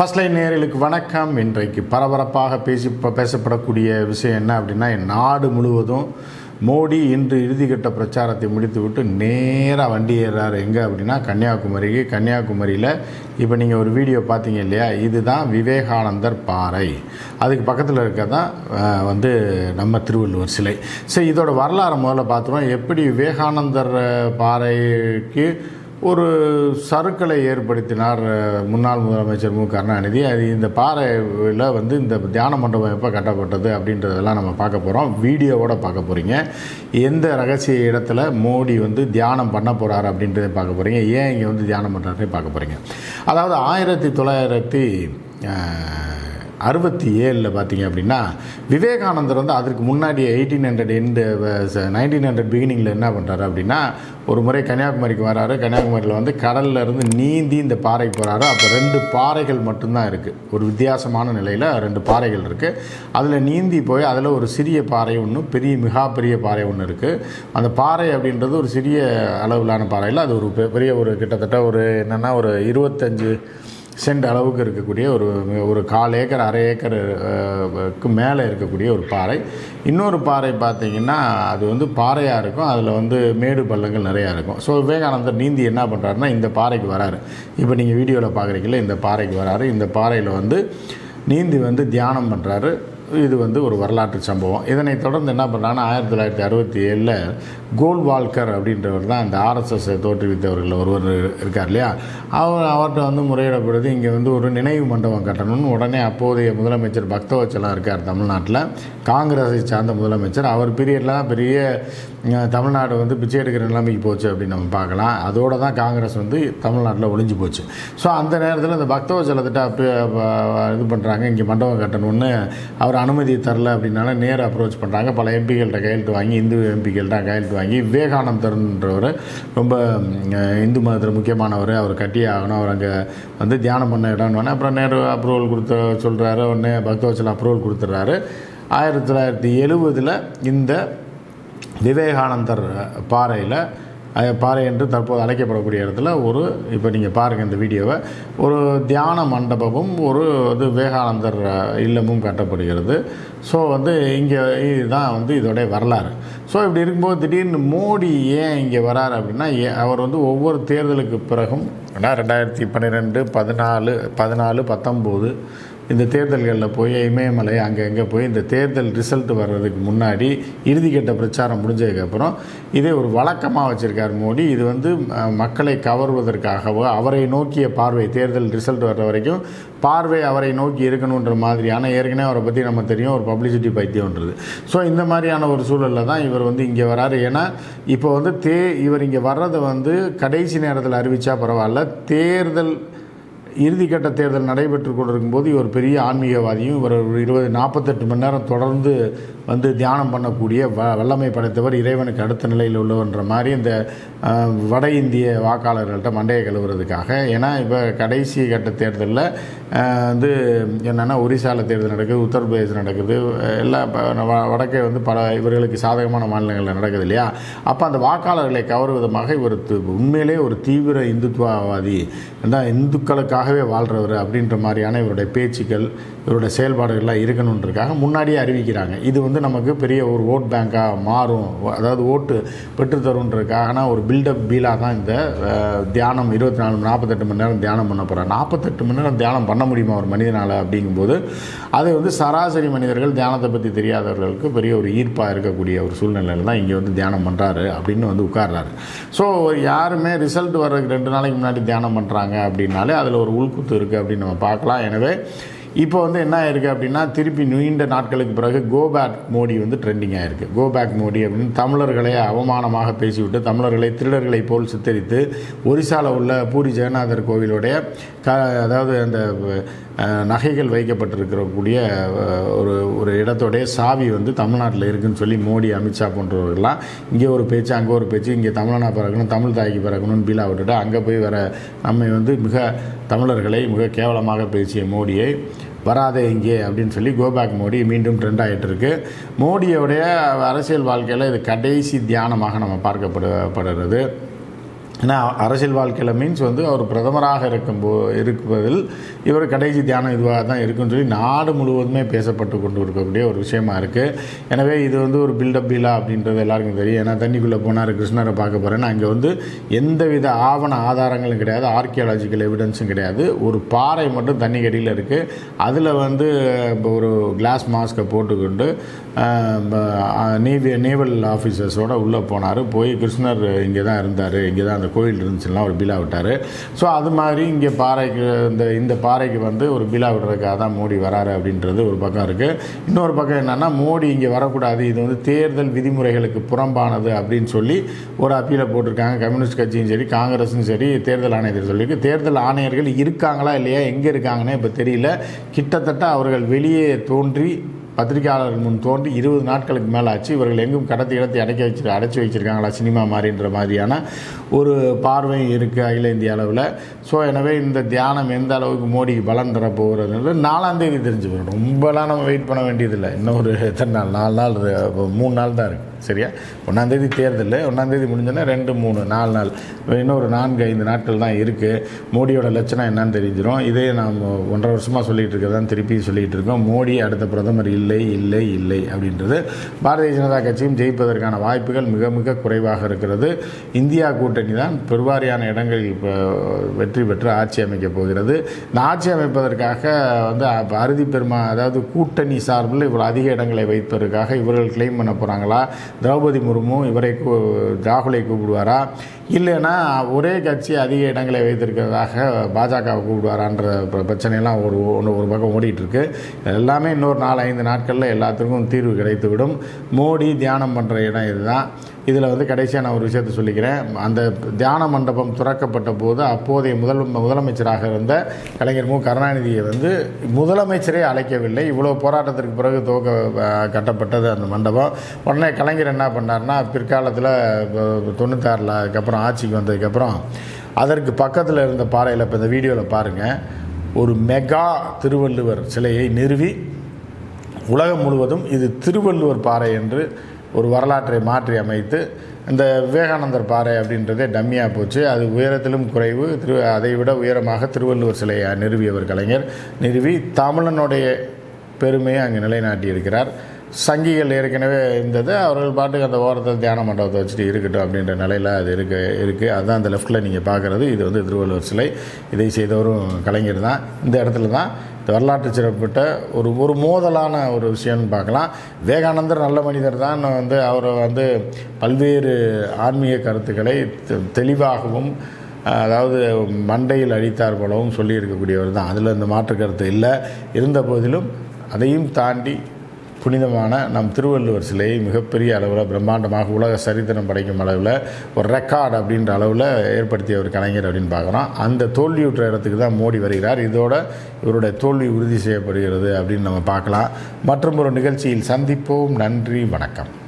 First line நேர்களுக்கு வணக்கம். இன்றைக்கு பரபரப்பாக பேசி பேசப்படக்கூடிய விஷயம் என்ன அப்படின்னா நாடு முழுவதும் மோடி இன்று இறுதிக்கட்ட பிரச்சாரத்தை முடித்துவிட்டு நேராக வண்டி ஏறாரு. எங்கே அப்படின்னா கன்னியாகுமரிக்கு. கன்னியாகுமரியில் இப்போ நீங்கள் ஒரு வீடியோ பார்த்தீங்க இல்லையா? இதுதான் விவேகானந்தர் பாறை. அதுக்கு பக்கத்தில் இருக்க தான் வந்து நம்ம திருவள்ளுவர் சிலை. சரி இதோட வரலாறு முதல்ல பார்த்துருவோம். எப்படி விவேகானந்தர் பாறைக்கு ஒரு சருக்களை ஏற்படுத்தினார் முன்னாள் முதலமைச்சர் மு. கருணாநிதி. அது இந்த பாறையில் வந்து இந்த தியான மண்டபம் எப்போ கட்டப்பட்டது அப்படின்றதெல்லாம் நம்ம பார்க்க போகிறோம் வீடியோவோட பார்க்க போகிறீங்க எந்த ரகசிய இடத்துல மோடி வந்து தியானம் பண்ண போகிறார் அப்படின்றத பார்க்க போகிறீங்க ஏன் இங்கே வந்து தியானம் பண்ணுறாருன்னு பார்க்க போகிறீங்க அதாவது ஆயிரத்தி தொள்ளாயிரத்தி அறுபத்தி ஏழில் பார்த்தீங்க அப்படின்னா விவேகானந்தர் வந்து அதற்கு முன்னாடி eighteen hundred and nineteen hundred பிகினிங்கில் என்ன பண்ணுறாரு அப்படின்னா ஒரு முறை கன்னியாகுமரிக்கு வராரு. கன்னியாகுமரியில் வந்து கடல்ல இருந்து நீந்தி இந்த பாறைக்கு போகிறாரு அப்போ ரெண்டு பாறைகள் மட்டும்தான் இருக்குது ஒரு வித்தியாசமான நிலையில் ரெண்டு பாறைகள் இருக்குது அதில் நீந்தி போய் அதில் ஒரு சிறிய பாறை ஒன்று பெரிய மிகா பெரிய பாறை ஒன்று இருக்குது அந்த பாறை அப்படின்றது ஒரு சிறிய அளவிலான பாறையில் அது ஒரு பெ- பெரிய ஒரு கிட்டத்தட்ட ஒரு என்னென்னா ஒரு இருபத்தஞ்சு சென்ட் அளவுக்கு இருக்கக்கூடிய ஒரு ஒரு கால் ஏக்கர் அரை ஏக்கருக்கு மேலே இருக்கக்கூடிய ஒரு பாறை. இன்னொரு பாறை பார்த்தீங்கன்னா அது வந்து பாறையாக இருக்கும். அதில் வந்து மேடு பள்ளங்கள் நிறையா இருக்கும். ஸோ விவேகானந்தர் நீந்தி என்ன பண்ணுறாருன்னா இந்த பாறைக்கு வராரு. இப்போ நீங்கள் வீடியோவில் பார்க்குறீங்களா இந்த பாறைக்கு வராரு. இந்த பாறையில் வந்து நீந்தி வந்து தியானம் பண்ணுறாரு இது வந்து ஒரு வரலாற்று சம்பவம். இதனை தொடர்ந்து என்ன பண்ணுறாங்கன்னா ஆயிரத்தி தொள்ளாயிரத்தி அறுபத்தி ஏழில் கோல்வால்கர் அப்படின்றவர் தான் இந்த ஆர்எஸ்எஸ் தோற்றுவித்தவர்கள் ஒருவர் இருக்கார் இல்லையா? அவர் அவர்கிட்ட வந்து முறையிடப்படுது இங்கே வந்து ஒரு நினைவு மண்டபம் கட்டணும்னு. உடனே அப்போதைய முதலமைச்சர் பக்தவச்சலம் இருக்கார் தமிழ்நாட்டில். காங்கிரஸை சார்ந்த முதலமைச்சர். அவர் பீரியட்லாம் பெரிய தமிழ்நாடு வந்து பிச்சை எடுக்கிற நிலைமைக்கு போச்சு அப்படின்னு நம்ம பார்க்கலாம். அதோடு தான் காங்கிரஸ் வந்து தமிழ்நாட்டில் ஒளிஞ்சு போச்சு. ஸோ அந்த நேரத்தில் இந்த பக்தவச்சலத்திட்ட அப்படியே இது பண்ணுறாங்க இங்கே மண்டபம் கட்டணும்னு. அவர் அனுமதி தரல அப்படின்னால நேராக அப்ரோச் பண்ணுறாங்க பல எம்பிகள்கிட்ட கையெழுத்து வாங்கி இந்து எம்பிகள்கிட்ட கையெழுத்து வாங்கி விவேகானந்தர்ன்றவர் ரொம்ப இந்து மதத்தில் முக்கியமானவர் அவர் கட்டியே ஆகணும். அவர் அங்கே வந்து தியானம் பண்ண இடம்னு அப்புறம் நேரு அப்ரூவல் கொடுத்த சொல்கிறாரு உடனே பக்தவச்சலம் அப்ரூவல் கொடுத்துட்றாரு ஆயிரத்தி தொள்ளாயிரத்தி எழுபதில் இந்த விவேகானந்தர் பாறையில் பாறை என்று தற்போது அழைக்கப்படக்கூடிய இடத்துல ஒரு இப்போ நீங்கள் பாருங்கள் இந்த வீடியோவை ஒரு தியான மண்டபமும் ஒரு இது விவேகானந்தர் இல்லமும் கட்டப்படுகிறது. ஸோ வந்து இங்கே இதுதான் வந்து இதோடைய வரலாறு. ஸோ இப்படி இருக்கும்போது திடீர்னு மோடி ஏன் இங்கே வரார் அப்படின்னா ஏ- அவர் வந்து ஒவ்வொரு தேர்தலுக்கு பிறகும் ரெண்டாயிரத்தி பன்னிரெண்டு பதினாலு பதினாலு பத்தொம்போது இந்த தேர்தல்களில் போய் இமயமலை அங்கே எங்கே போய் இந்த தேர்தல் ரிசல்ட் வர்றதுக்கு முன்னாடி இறுதிக்கட்ட பிரச்சாரம் முடிஞ்சதுக்கப்புறம் இதே ஒரு வழக்கமாக வச்சுருக்கார் மோடி. இது வந்து மக்களை கவர்வதற்காகவோ அவரை நோக்கிய பார்வை தேர்தல் ரிசல்ட் வர்ற வரைக்கும் பார்வை அவரை நோக்கி இருக்கணுன்ற மாதிரியான ஏற்கனவே அவரை பற்றி நம்ம தெரியும் ஒரு பப்ளிசிட்டி பைத்தியம்ன்றது. ஸோ இந்த மாதிரியான ஒரு சூழலில் தான் இவர் வந்து இங்கே வராரு. ஏன்னா இப்போ வந்து தே இவர் இங்கே வர்றதை வந்து கடைசி நேரத்தில் அறிவித்தா பரவாயில்ல. தேர்தல் இறுதிக்கட்ட தேர்தல் நடைபெற்று கொண்டிருக்கும் போது இவர் பெரிய ஆன்மீகவாதியும் இவர் ஒரு இருபது நாற்பத்தெட்டு மணி நேரம் தொடர்ந்து வந்து தியானம் பண்ணக்கூடிய வ வல்லமை படைத்தவர் இறைவனுக்கு அடுத்த நிலையில் உள்ளவன்ற மாதிரி இந்த வட இந்திய வாக்காளர்கள்ட்ட மண்டையை கழுவுறதுக்காக. ஏன்னா இப்போ கடைசி கட்ட தேர்தலில் வந்து என்னென்னா ஒரிசாவில் தேர்தல் நடக்குது உத்தரப்பிரதேசம் நடக்குது எல்லா ப- வ- வடக்கே வந்து பல இவர்களுக்கு சாதகமான மாநிலங்களில் நடக்குது இல்லையா? அப்போ அந்த வாக்காளர்களை கவரும் விதமாக இவர் உண்மையிலே ஒரு தீவிர இந்துத்துவவாதி இந்துக்களுக்காக இவருக்காகவே வாழ்கிறவர் அப்படின்ற மாதிரியான இவருடைய பேச்சுக்கள் இவருடைய செயல்பாடுகள்லாம் இருக்கணுன்றதுக்காக முன்னாடியே அறிவிக்கிறாங்க. இது வந்து நமக்கு பெரிய ஒரு ஓட் பேங்காக மாறும். அதாவது ஓட்டு பெற்றுத்தருன்றதுக்காகனா ஒரு பில்டப் பீலாக தான் இந்த தியானம் இருபத்தி நாலு நாற்பத்தெட்டு மணி நேரம் தியானம் பண்ண போகிறார் நாற்பத்தெட்டு மணி நேரம் தியானம் பண்ண முடியுமா ஒரு மனிதனால் அப்படிங்கும்போது அது வந்து சராசரி மனிதர்கள் தியானத்தை பற்றி தெரியாதவர்களுக்கு பெரிய ஒரு ஈர்ப்பாக இருக்கக்கூடிய ஒரு சூழ்நிலையில் தான் இங்கே வந்து தியானம் பண்ணுறாரு அப்படின்னு வந்து உட்கார்றாரு. ஸோ யாருமே ரிசல்ட் வர்றதுக்கு ரெண்டு நாளைக்கு முன்னாடி தியானம் பண்ணுறாங்க அப்படின்னாலே அதில் ஒரு உள்குத்து இருக்குது அப்படின்னு நம்ம பார்க்கலாம். எனவே இப்போ வந்து என்ன ஆயிருக்கு அப்படின்னா திருப்பி நீண்ட நாட்களுக்கு பிறகு கோ பேக் மோடி வந்து ட்ரெண்டிங் ஆயிருக்கு. கோபேக் மோடி அப்படின்னு தமிழர்களை அவமானமாக பேசிவிட்டு தமிழர்களை திருடர்களை போல் சித்தரித்து ஒரிசாவில் உள்ள பூரி ஜெகநாதர் கோவிலுடைய க அதாவது அந்த நகைகள் வைக்கப்பட்டிருக்கிறக்கூடிய ஒரு ஒரு இடத்துடைய சாவி வந்து தமிழ்நாட்டில் இருக்குன்னு சொல்லி மோடி அமித்ஷா போன்றவர்கள்லாம் இங்கே ஒரு பேச்சு அங்கே ஒரு பேச்சு இங்கே தமிழனா பிறக்கணும் தமிழ் தாய்க்கு பிறக்கணும்னு பீலா விட்டுட்டு அங்கே போய் வர நம்மை வந்து மிக தமிழர்களை மிக கேவலமாக பேசிய மோடியை வராதே இங்கே அப்படின்னு சொல்லி கோபேக் மோடி மீண்டும் ட்ரெண்ட் ஆகிட்டு இருக்கு மோடியோடைய அரசியல் வாழ்க்கையில் இது கடைசி தியானமாக நம்ம பார்க்கப்படுகிறது. ஏன்னா அரசியல் வாழ்க்கையில் மீன்ஸ் வந்து அவர் பிரதமராக இருக்கும்போ இருப்பதில் இவர் கடைசி தியானம் இதுவாக தான் இருக்குன்னு சொல்லி நாடு முழுவதுமே பேசப்பட்டு கொண்டு இருக்கக்கூடிய ஒரு விஷயமா இருக்குது எனவே இது வந்து ஒரு பில்டப் பீலா அப்படின்றது எல்லாருக்கும் தெரியும். ஏன்னா தண்ணிக்குள்ளே போனார் கிருஷ்ணரை பார்க்க போகிறேன்னு அங்கே வந்து எந்தவித ஆவண ஆதாரங்களும் கிடையாது. ஆர்கியாலஜிக்கல் எவிடன்ஸும் கிடையாது. ஒரு பாறை மட்டும் தண்ணி கடியில் இருக்குது அதில் வந்து இப்போ ஒரு கிளாஸ் மாஸ்க்கை போட்டுக்கொண்டு நேவி நேவல் ஆஃபீஸர்ஸோடு உள்ளே போனார். போய் கிருஷ்ணர் இங்கே தான் இருந்தார். இங்கே தான் அந்த கோயில் இருந்துச்சுன்னா ஒரு பிலா விட்டார். ஸோ அது மாதிரி இங்கே பாறைக்கு இந்த இந்த பாறைக்கு வந்து ஒரு பிலா விடுறதுக்காக தான் மோடி வராரு அப்படின்றது ஒரு பக்கம் இருக்குது இன்னொரு பக்கம் என்னென்னா மோடி இங்கே வரக்கூடாது. இது வந்து தேர்தல் விதிமுறைகளுக்கு புறம்பானது அப்படின்னு சொல்லி ஒரு அப்பீலை போட்டிருக்காங்க. கம்யூனிஸ்ட் கட்சியும் சரி காங்கிரஸும் சரி தேர்தல் ஆணையத்தில் சொல்லியிருக்கு. தேர்தல் ஆணையர்கள் இருக்காங்களா இல்லையா எங்கே இருக்காங்கன்னே இப்போ தெரியல. கிட்டத்தட்ட அவர்கள் வெளியே தோன்றி பத்திரிகையாளர்கள் முன் தோன்றி இருபது நாட்களுக்கு மேலே ஆச்சு இவர்கள் எங்கும் கடத்தி இடத்தை அடைக்க வச்சு அடைச்சி வச்சுருக்காங்களா சினிமா மாதிரின்ற மாதிரியான ஒரு பார்வையும் இருக்குது அகில இந்திய அளவில். ஸோ எனவே இந்த தியானம் எந்த அளவுக்கு மோடிக்கு பலன் தர நாலாம் தேதி தெரிஞ்சு போயிடும் ரொம்பலாம் நம்ம வெயிட் பண்ண வேண்டியதில்லை. இன்னும் ஒரு எத்தனை நாள்? நாலு நாள் மூணு நாள் தான் இருக்குது சரியா? ஒன்றாந்தேதி தேர்தல் ஒன்றாந்தேதி முடிஞ்சோன்னா ரெண்டு மூணு நாலு நாள். இன்னும் ஒரு நான்கு ஐந்து நாட்கள் தான் இருக்குது மோடியோட லட்சணம் என்னன்னு தெரிஞ்சிடும் இதே நாம் ஒன்றரை வருஷமாக சொல்லிகிட்டு இருக்கிறதான் திருப்பி சொல்லிகிட்டு இருக்கோம். மோடி அடுத்த பிரதமர் இல்லை இல்லை இல்லை அப்படின்றது. பாரதிய ஜனதா கட்சியும் ஜெயிப்பதற்கான வாய்ப்புகள் மிக மிக குறைவாக இருக்கிறது. இந்தியா கூட்டணி தான் பெருவாரியான இடங்களில் இப்போ வெற்றி பெற்று ஆட்சி அமைக்கப் போகிறது. இந்த ஆட்சி அமைப்பதற்காக வந்து அப்ப அறுதி பெருமா அதாவது கூட்டணி சார்பில் இவ்வளோ அதிக இடங்களை வைப்பதற்காக இவர்கள் கிளைம் பண்ண போகிறாங்களா திரௌபதி முர்மு இவரை கூ ராகுலை கூப்பிடுவாரா? இல்லைன்னா ஒரே கட்சி அதிக இடங்களை வைத்திருக்கிறதாக பாஜகவை கூப்பிடுவாரான்ற பிரச்சனையெல்லாம் ஒரு ஒன்று ஒரு பக்கம் ஓடிட்டுருக்கு. எல்லாமே இன்னொரு நாலு ஐந்து நாட்களில் எல்லாத்துக்கும் தீர்வு கிடைத்துவிடும். மோடி தியானம் பண்ணுற இடம் இதுதான். இதில் வந்து கடைசியாக நான் ஒரு விஷயத்தை சொல்லிக்கிறேன். அந்த தியான மண்டபம் துறக்கப்பட்ட போது அப்போதைய முதல் முதலமைச்சராக இருந்த கலைஞர் மு. கருணாநிதியை வந்து முதலமைச்சரே அழைக்கவில்லை. இவ்வளோ போராட்டத்திற்கு பிறகு துவக்க கட்டப்பட்டது அந்த மண்டபம். உடனே கலைஞர் என்ன பண்ணார்னா பிற்காலத்தில் தொண்ணூத்தாறில் அதுக்கப்புறம் ஆட்சிக்கு வந்ததுக்கப்புறம் அதற்கு பக்கத்தில் இருந்த பாறையில் இப்போ இந்த வீடியோவில் பாருங்கள் ஒரு மெகா திருவள்ளுவர் சிலையை நிறுவி உலகம் முழுவதும் இது திருவள்ளுவர் பாறை என்று ஒரு வரலாற்றை மாற்றி அமைத்து இந்த விவேகானந்தர் பாறை அப்படின்றதே டம்மியாக போச்சு. அது உயரத்திலும் குறைவு. திரு அதை விட உயரமாக திருவள்ளுவர் சிலையை நிறுவியவர் கலைஞர். நிறுவி தமிழனுடைய பெருமையை அங்கே நிலைநாட்டியிருக்கிறார். சங்கிகள் ஏற்கனவே இருந்தது. அவர்கள் பாட்டுக்கு அந்த ஓரத்தில் தியான மண்டபத்தை வச்சுட்டு இருக்கட்டும் அப்படின்ற நிலையில் அது இருக்கு இருக்குது அதுதான் அந்த லெஃப்ட்டில் நீங்கள் பார்க்குறது. இது வந்து திருவள்ளுவர் சிலை. இதை செய்தவரும் கலைஞர் தான். இந்த இடத்துல தான் வரலாற்று சிறப்பிட்ட ஒரு ஒரு மோதலான ஒரு விஷயம்னு பார்க்கலாம். விவேகானந்தர் நல்ல மனிதர் தான். வந்து அவரை வந்து பல்வேறு ஆன்மீக கருத்துக்களை தெ- தெளிவாகவும் அதாவது மண்டையில் அடித்தார் போலவும் சொல்லியிருக்கக்கூடியவர் தான். அதில் இந்த மாற்று கருத்து இல்லை. இருந்த போதிலும் அதையும் தாண்டி புனிதமான நம் திருவள்ளுவர் சிலையை மிகப்பெரிய அளவில் பிரம்மாண்டமாக உலக சரித்திரம் படைக்கும் அளவில் ஒரு ரெக்கார்டு அப்படின்ற அளவில் ஏற்படுத்திய ஒரு கலைஞர் அப்படின்னு பார்க்குறோம். அந்த தோல்வியுற்ற இடத்துக்கு தான் மோடி வருகிறார். இதோட இவருடைய தோல்வி உறுதி செய்யப்படுகிறது அப்படின்னு நம்ம பார்க்கலாம். மற்றும் ஒரு நிகழ்ச்சியில் சந்திப்போம். நன்றி. வணக்கம்.